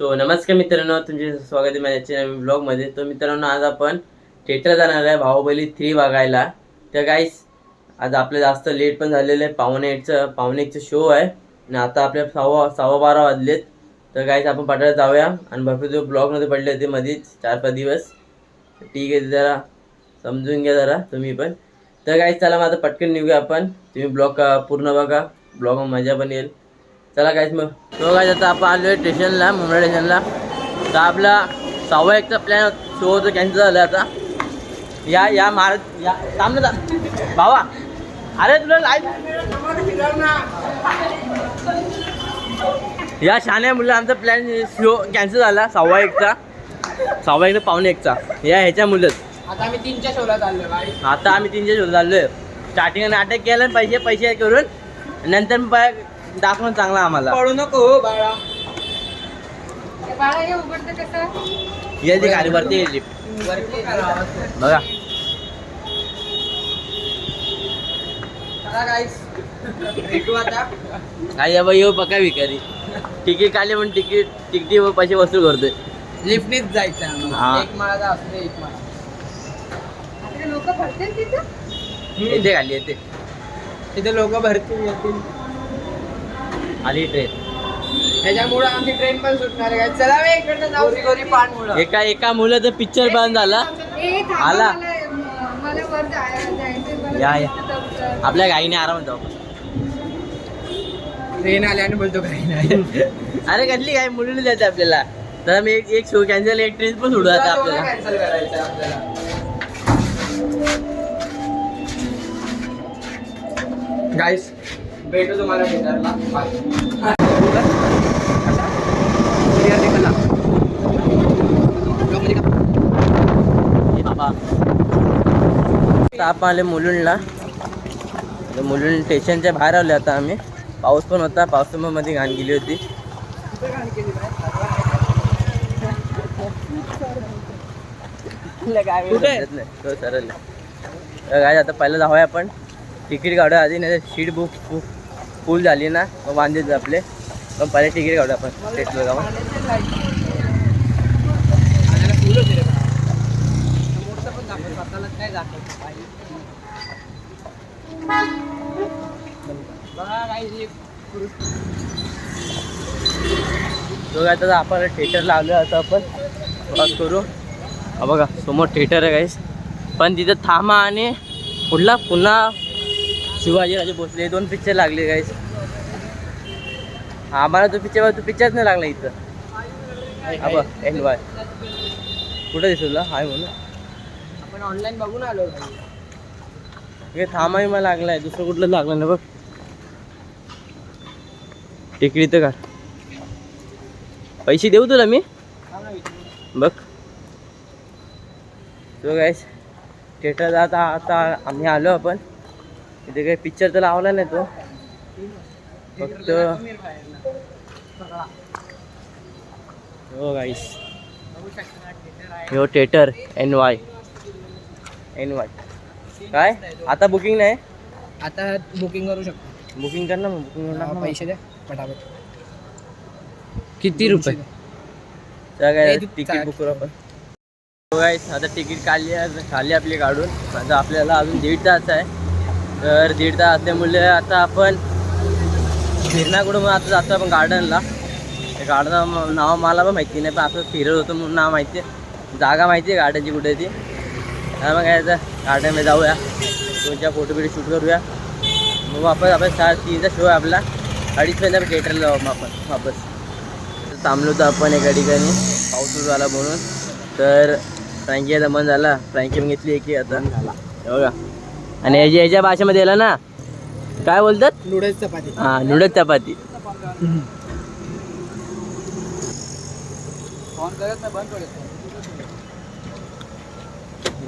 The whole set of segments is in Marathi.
तो नमस्कार मित्रांनो तुमचे स्वागत आहे माझ्या नवीन ब्लॉगमध्ये तो मित्रांनो आज आपण थिएटर जाणार आहे बाहुबली थ्री बघायला. तर गाईस आज आपलं जास्त लेट पण झालेलं आहे. पावणे एटचं पावणे एकचं शो आहे. आणि आता आपल्या सव्वा सव्वा बारा वाजलेत. तर गाईस आपण पटायला जाऊया. आणि भरपूर जो ब्लॉगमध्ये पडले होते मध्येच चार पाच दिवस. ठीक आहे जरा समजून घ्या जरा तुम्ही पण. तर गाईस चला माझं पटकन निघूया आपण. तुम्ही ब्लॉग पूर्ण बघा. ब्लॉग मजा पण येईल. चला काहीच मग तो काय आता आपण आलो आहे स्टेशनला मुंबई स्टेशनला तर आपला सव्वा एकचा प्लॅन शो होतो कॅन्सल झाला आता. या या मार या थांब ना. भावा. अरे तुला लाइट या शाने मुलं आमचा प्लॅन शो कॅन्सल झाला सव्वा एकचा. सव्वा एक पावणे एकचा. या ह्याच्या मुलंच आता आम्ही तीनच्या शोला चाललोय बाई आता आम्ही तीनशे शोध चाललोय स्टार्टिंग नाटक केलं पैसे पैसे करून. नंतर मग दाखवून चांगला आम्हाला. पळू नको हो बाळा. बाळा हे उघडतं कसं? ती गाडी वरती करावं. बघा. काय बाई येऊ बघा विकारी तिकीट काढले पण तिकीट तिकिटी व पैसे वसूल करतोय. लिफ्टनीच जायचं हा. आम्हाला. एक एक माळा. लोक भरतील तिथं? येते खाली येते. तिथे लोक भरतील येतील. आली ट्रेन त्याच्यामुळे आमची ट्रेन पण सुटणार आहे. चला बे, इकडनं जाऊ. गोरी पान मुळे एका एका मुलाचा पिक्चर बंद झाला ए थांबा, आला. मला म- मला वर जाय- जायचंय मला या, या. आपल्या गाईने आरामात जाऊ. ट्रेन आल्याने बोलतो काही नाही अरे कसली काय मुलीला जायचं आपल्याला. तर मी एक एक शो कॅन्सल एक ट्रेन पण सोडू आता आपल्याला. कॅन्सल करायचं आपल्याला. गाईस भेटू तुम्हाला थिएटरला ताप आले मुलुंडला. मुलुंड स्टेशनच्या बाहेर आलो आता आम्ही. पाऊस पण होता पावसामध्ये घाण गेली होती. काय आता पहिलं जाऊया आपण. तिकीट काढूया आधी नाही सीट बुक बुक फुल झाली ना मग वांदेच आपले. पण पहिले तिकीट काढू आपण टेस्ट बघा तो आपण थिएटर लावलं असं आपण. प्रवास करू. बघा समोर थिएटर आहे काहीच पण तिथं थांबा आणि पुढला पुन्हा शिवाजीराजे भोसले दोन पिक्चर लागले काहीच आम्हाला तो पिक्चर तो पिक्चरच नाही लागला इथं. हा बघ एन वाय कुठं दिसतो तुला? हाय म्हणून. आपण ऑनलाईन बघून आलो हे थांबाही मला लागलाय. दुसरं कुठलं लागलं ना बघ. तिकीट इथं का पैसे देऊ तुला मी? बघ. तो काय थिएटर आता आता आम्ही आलो आपण. इथे काही पिक्चर तर लावला नाही तो. फक्त हो गाईस हो theatre N Y N Y काय? आता बुकिंग नाही? आता बुकिंग करू शकतो. बुकिंग कर ना मग बुकिंग हा, पैसे द्या पटापट. किती रुपये. त्या काय तिकीट. बुक करू आपण. हो guys, आता तिकीट काढली आहे खाली आपली काढून आता आपल्याला अजून दीड तास आहे. तर दीड तास असल्यामुळे आता आपण फिरण्याकडून मग आता जातो आपण गार्डनला गार्डन नाव मला पण माहिती नाही पण असं फिरत होतं म्हणून नाव माहिती आहे. जागा माहिती आहे गार्डनची कुठे ती तर मग काय गार्डनमध्ये जाऊया. तुमच्या फोटो बिटो शूट करूया. मग वापस आपण सहा तीनचा शो आहे आपला. अडीच पर्यंत आपण थिएटरला जाऊ मग आपण वापस. तर थांबलो होतो आपण एका ठिकाणी. पाऊस सुरू झाला म्हणून. तर फ्रँकी आता मन झाला. फ्रँकी पण घेतली की आता. हे बघा. आणि याच्या याच्या भाषेमध्ये येला ना काय बोलतात? नूडल्स चपाती. हां नूडल्स चपाती.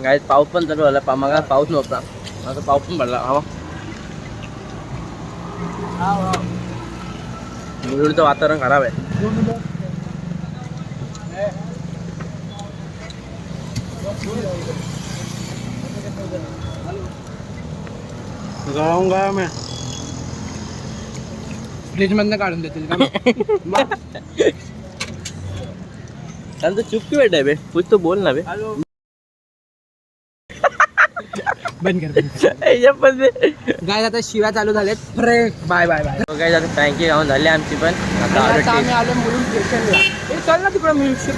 काय पाऊस पण चालू झाला. पा मग पाऊस नव्हता. आता पाऊस पण पडला. हा मुलुंडचं वातावरण खराब आहे. गरम गरम आहे फ्रीज मधनं काढून देतील का तो चुप क्यों बैठा है बे? कुछ तो बोल ना बे. बंद कर याच्या पण आता शिव्या चालू झालेत फ्रेक बाय बाय बाय काय आता फ्रँकी गाऊन झाली आमची पण. आता आलो आता आम्ही टेस्ट. आलो मुलुंड स्टेशनला चल ना तिकडं मिल्कशेक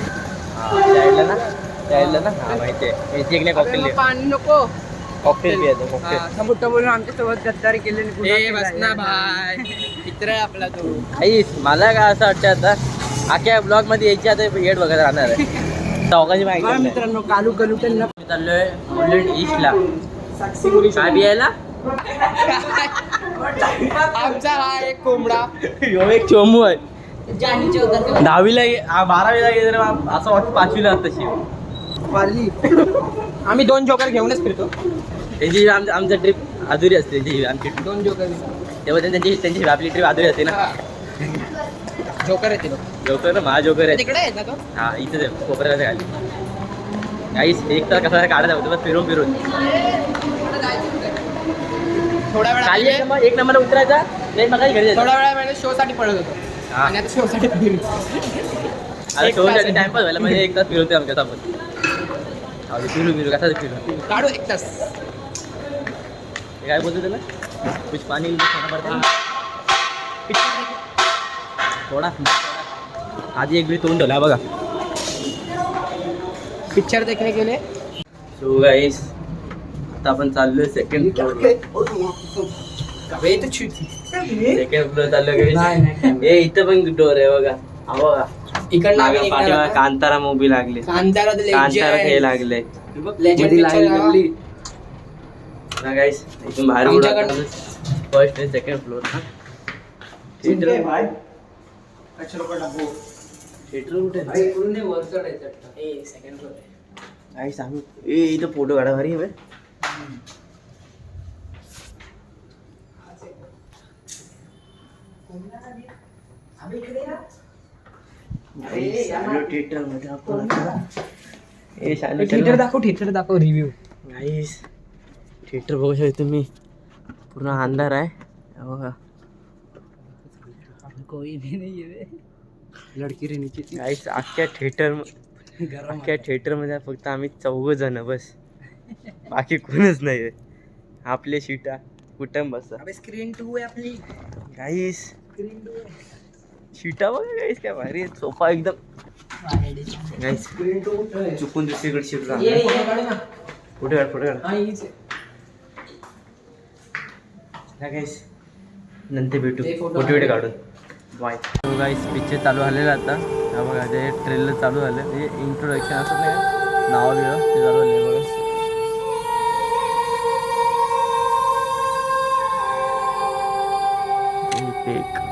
हा, ना. ना. हा माहिती आहे कॉकटेल पाणी नको. कॉकटेल बोलून आमच्यासोबत गद्दारी केलेली भाय मित्र आहे आपला तो. आईस मला काय असं वाटतं आता? आख्या ब्लॉगमध्ये यायची आता येड बघत राहणार आहे. माहिती. मित्रांनो कालू कलू त्यांना मी चाललोय बुलेट ईस्टला काय बियायला? आमचा हा एक कोंबडा. ह्यो एक चोमू आहे. दहावीला बारावीला गेले असं वाटतं पाचवीला असतं तशी वाली आम्ही दोन जोकर घेऊनच फिरतो. त्यांची आमच्या आमच्या ट्रिप अधुरी असते त्यांची आमची trip. दोन जोकर तेव्हा त्यांची त्यांची आपली ट्रिप अधुरी असते ना. जोकर येते जोकर ना माझा जोकर आहे. तिकडे आहे ना तो? हा इथेच आहे कोपऱ्याच्या खाली. काहीच एक तर कसा काढायचा होतं बस फिरून फिरून. थोड्या खाली वेळा एक नंबर एक नंबर उतरायचा ट्रेन मग घरी जायचं. थोड्या वेळा वेळेस शो साठी पळत होतो. हा. आणि आता शो साठी फिरतो आता एक. टाइमपास व्हायला म्हणजे एक तास फिरवते आमच्यासोबत हा, फिरू फिरू कसा फिरू काढू एक तास. हे काय बोलतो त्याला? कुछ पाणी है? थोडा. आधी एक वेळी तोंड ठेवला बघा. पिक्चर देखने के लिए. सो गाईस आता आपण चाललोय सेकंड फ्लोअर कवे तो छुटी सेकंड फ्लोअर. नाही. ए इथं पण डोर आहे बघा. हा बघा. मागं पाठीमागं. कांतारा मूवी लागले. Kantara the Kantara legend. हे लागले. Legend मध्ये picture line हा. लागली. ना गाईस इथून बाहेर आमच्याकडं- फर्स्ट सेकंड फ्लोअर हा. थिएटर थिएटर कुठे? आहे? ए, second floor आहे. सांगू ए इथं फोटो काढा भारी आहे थिएटरमध्ये आपण ए शानू थिएटर दाखव थिएटर दाखव रिव्ह्यू गाईस थिएटर बघू शकता तुम्ही. पूर्ण अंधार आहे. बघा. कोई भी नहीं है लड़की रे नीचे. गाईस अख्ख्या थिएटर अख्ख्या थिएटरमध्ये फक्त आम्ही चौघ जण बस. बाकी कोणच नाही आहे. आपले सीटा कुठं बसा? अबे स्क्रीन टू आहे आपली. गाईस स्क्रीन टू सीटा बघा गाईस काय भारी आहे. सोफा एकदम. गाईस चुकून दुसरीकडे शिफ्ट झाला. कुठे काढ कुठे काढ गाईस नंतर भेटू. फोटो व्हिडिओ काढ. काढून. बाय गाईस पिक्चर चालू झालेला आता. हा बघा ते ट्रेलर चालू झालं. म्हणजे इंट्रोडक्शन असं नाही नाव बिव ते चालू झालं बघा. एक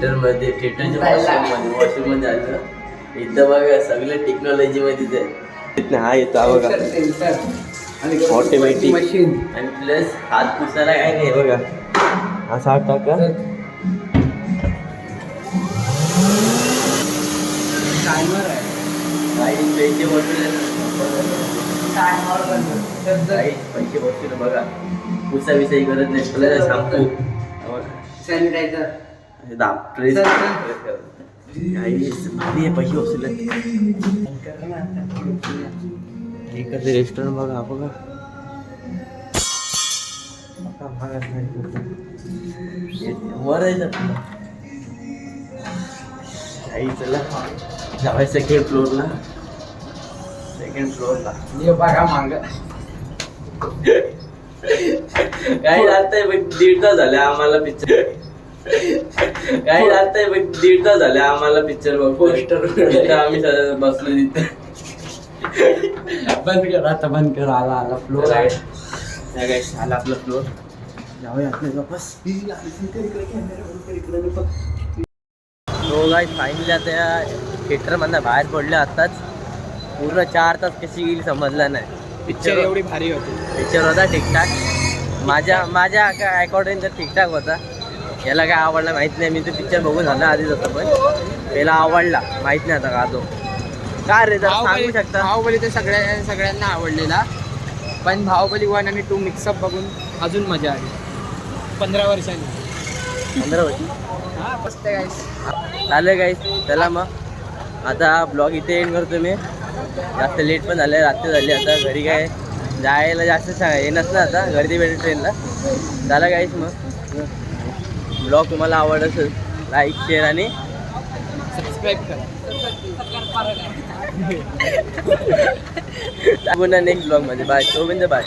थिएटरमध्ये थिएटरच्या वॉशरूममध्ये वॉशरूममध्ये आलो. इथं बघा सगळं टेक्नॉलॉजीमध्येच आहे इथनं हा येतो हा बघा. सेन्सर आणि Automatic. मशीन आणि प्लस हात पुसायला काय नाही बघा. असा हात टाका टायमर आहे. काही पैसे काही बघा पुसा विसाई करत नाही. तुला शॅम्पू सॅनिटायझर काही भारी आहे पैसे वसूल एखादं रेस्टॉरंट बघा बघा. वर आहे चला. सेकंड फ्लोअरला सेकंड फ्लोअरला ये बघा मांग. काही पण दीड तास झाले आम्हाला पिक्चर काही पण दीड तास झाले आम्हाला पिक्चर बघ पोस्टर आम्ही बसलो तिथे. बंद कर आता बंद कर. आला आला फ्लोर आहे. आला आपला फ्लोअर जाऊया आपल्या वापस हो गाय फायनली आता या थिएटरमधनं बाहेर पडले आताच पूर्ण चार तास कशी गेली समजलं नाही. पिक्चर एवढी भारी होती. पिक्चर होता ठीकठाक माझ्या माझ्या अकॉर्डिंग तर ठीकठाक होता. याला काय आवडला माहीत नाही. मी तो पिक्चर बघून झाला आधीच होता पण. याला आवडला. माहीत नाही आता का तो. काय रे जरा सांगू बाहुबली शकता? बाहुबली तर सगळ्या सगळ्यांना आवडलेला. पण बाहुबली वन आणि टू मिक्सअप बघून अजून मजा आली. पंधरा वर्षांनी. पंधरा वर्ष? हा मस्त चालेल गाईस चला मग. आता ब्लॉग इथे एंड करतो मी. जास्त लेट पण झालं रात्री झाली आता. घरी काय जायला जास्त सांगा हे नसलं आता. गर्दी भेटेल ट्रेनला चला गाईस मग. ब्लॉग तुम्हाला आवडत असेल लाईक शेअर आणि सबस्क्राईब करा. पुन्हा नेक्स्ट ब्लॉगमध्ये बाय गोविंद बाय